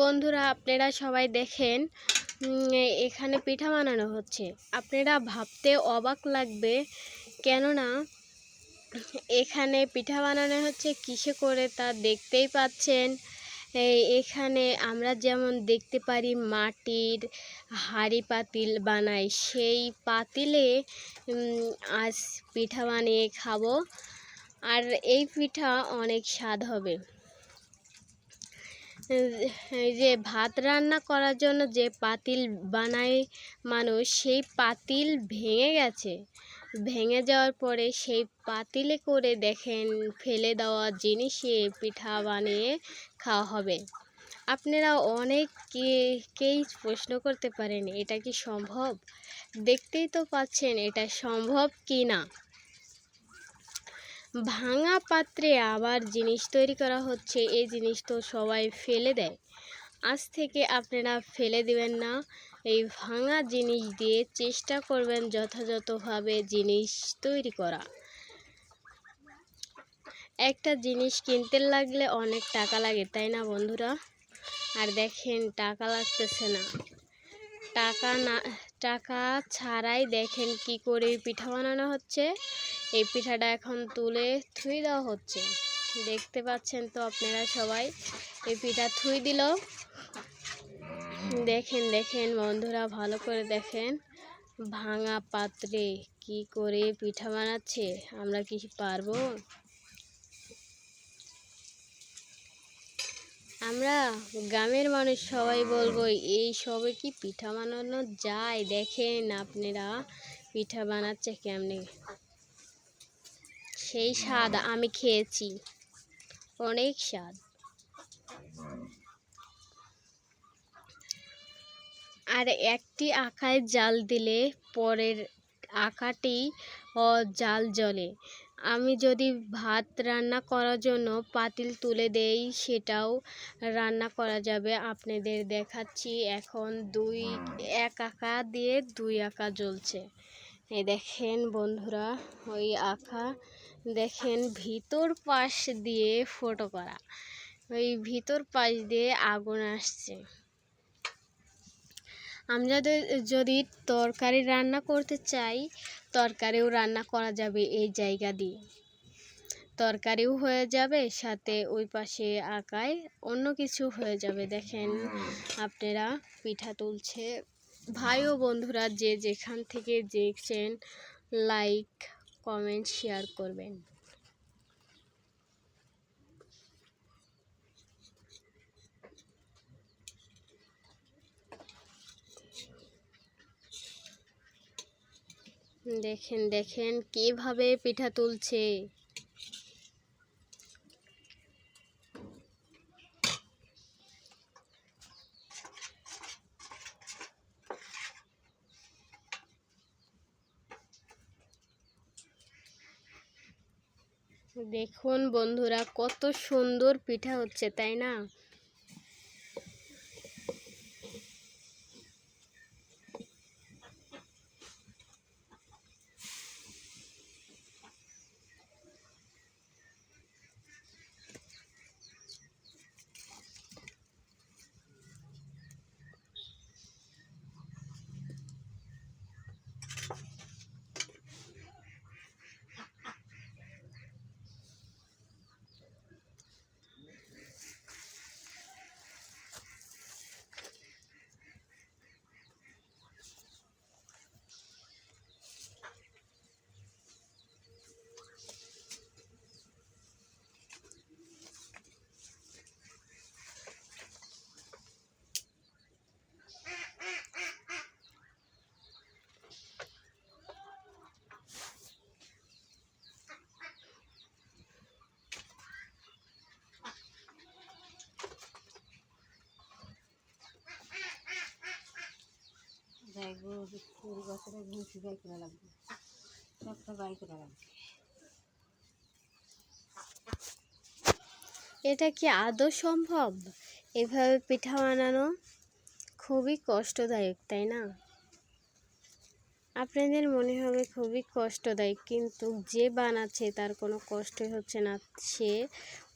বন্ধুরা, আপনারা সবাই দেখেন এখানে পিঠা বানানো হচ্ছে। আপনারা ভাবতে অবাক লাগবে, কেননা এখানে পিঠা বানানো হচ্ছে, কিসে করে তা দেখতেই পাচ্ছেন। এখানে আমরা যেমন দেখতে পারি, মাটির হাঁড়ি পাতিল বানাই, সেই পাতিলে আজ পিঠা বানিয়ে খাব। আর এই পিঠা অনেক স্বাদ হবে। যে ভাত রান্না করার জন্য যে পাতিল বানায় মানুষ, সেই পাতিল ভেঙে গেছে। ভেঙে যাওয়ার পরে সেই পাতিলে করে দেখেন ফেলে দেওয়া জিনিসে পিঠা বানিয়ে খাওয়া হবে। আপনারা অনেকেই প্রশ্ন করতে পারেন, এটা কি সম্ভব? দেখতেই তো পাচ্ছেন এটা সম্ভব কি না ভাঙা পাত্রে আবার জিনিস তৈরি করা হচ্ছে, এই জিনিস তো সবাই ফেলে দেয়। আজ থেকে আপনারা ফেলে দিবেন না, এই ভাঙা জিনিস দিয়ে চেষ্টা করবেন যথাযথভাবে জিনিস তৈরি করা। একটা জিনিস কিনতে লাগলে অনেক টাকা লাগে, তাই না বন্ধুরা? আর দেখেন, টাকা লাগতেছে না। টাকা না, টাকা ছাড়াই দেখেন কি করে পিঠা বানানো হচ্ছে। এই পিঠাটা এখন তুলে থুই দেওয়া হচ্ছে। দেখতে পাচ্ছেন তো আপনারা সবাই, এই পিঠা থুই দিল। দেখেন দেখেন বন্ধুরা, ভালো করে দেখেন। ভাঙা পাত্রে কি করে পিঠা বানাচ্ছে, আমরা কি পারব? আমরা গ্রামের মানুষ সবাই বলব, এই সবে কি পিঠা বানানো যায়? দেখেন আপনারা, পিঠা বানাচ্ছে কেমনে? সেই স্বাদ আমি খেয়েছি। অনেক স্বাদ। আর একটি আঁকায় জাল দিলে পরের আঁকাটি ও জাল জ্বলে। আমি যদি ভাত রান্না করার জন্য পাতিল তুলে দেই, সেটাও রান্না করা যাবে। আপনাদের দেখাচ্ছি, এখন দুই, এক আঁকা দিয়ে দুই আঁকা জ্বলছে। এই দেখেন বন্ধুরা, ওই আঁকা, দেখেন ভিতর পাশ দিয়ে ফটো করা, ওই ভিতর পাশ দিয়ে আগুন আসছে। আমরা যদি- যদি তরকারি রান্না করতে চাই, তরকারিও রান্না করা যাবে এই জায়গা দিয়ে। তরকারিও হয়ে যাবে, সাথে ওই পাশে আঁকায় অন্য কিছু হয়ে যাবে। দেখেন, আপনারা পিঠা তুলছে ভাই ও বন্ধুরা যে যেখান থেকে দেখছেন লাইক কমেন্ট শেয়ার করবেন। দেখেন দেখেন কীভাবে পিঠা তুলছে। দেখুন বন্ধুরা কত সুন্দর পিঠা হচ্ছে তাই না? লাগবে লাগবে এটা কি আদৌ সম্ভব? এভাবে পিঠা বানানো খুবই কষ্টদায়ক, তাই না? আপনাদের মনে হবে খুবই কষ্টদায়ক, কিন্তু যে বানাচ্ছে তার কোনো কষ্টই হচ্ছে না। সে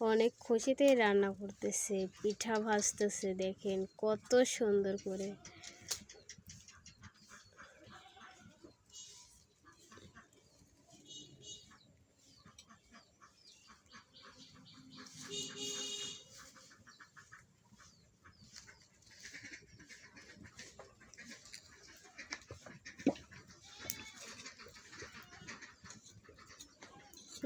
অনেক খুশিতেই রান্না করতেছে, পিঠা ভাজতেছে, দেখেন কত সুন্দর করে।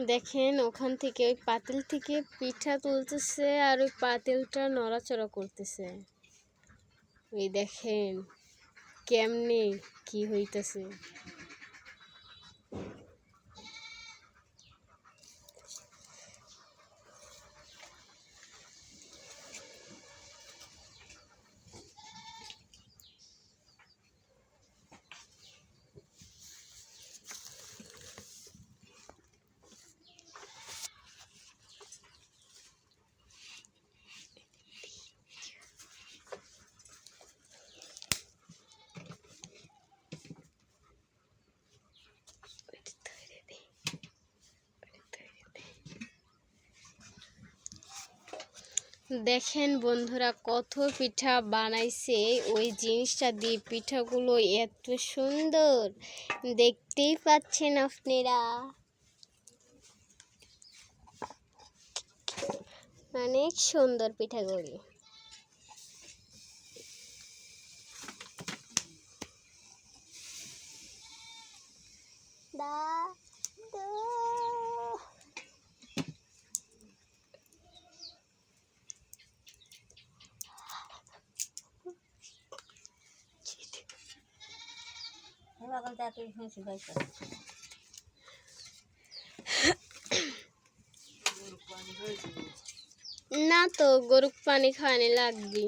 দেখেন, ওখান থেকে ওই পাতিল থেকে পিঠা তুলতেছে আর ওই পাতিলটা নড়াচড়া করতেছে। ওই দেখেন, কেমনে কি হইতেছে। দেখেন বন্ধুরা, কত পিঠা বানাইছে। ওই জিনিসটা দিয়ে পিঠাগুলো এত সুন্দর। দেখতেই পাচ্ছেন আপনারা। অনেক সুন্দর পিঠাগুলি। দা সকাল থেকে শুনছি ভাই না তো গরুর পানি খাওয়ানি লাগবি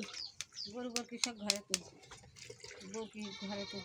গরু গরু কৃষক ঘরে তো? বউ কি ঘরে তো?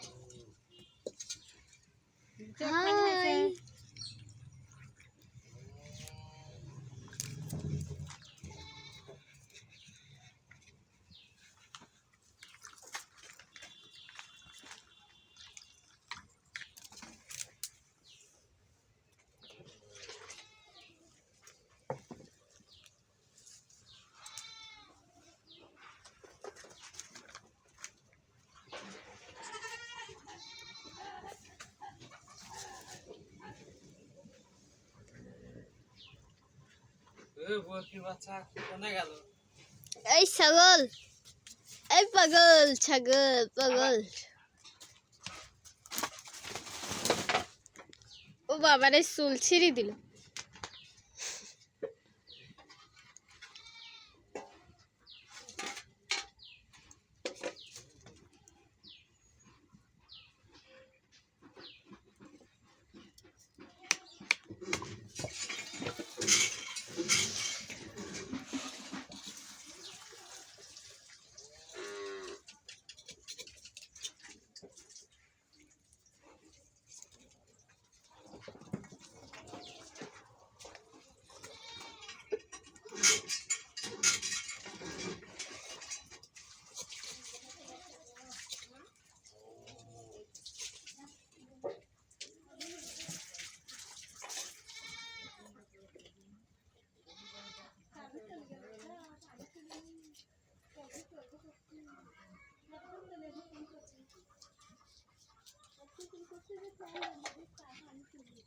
এই ছাগল এই পাগল ছাগল পাগল। ও বাবারে চুল ছিঁড়ি দিল। Saya lebih 己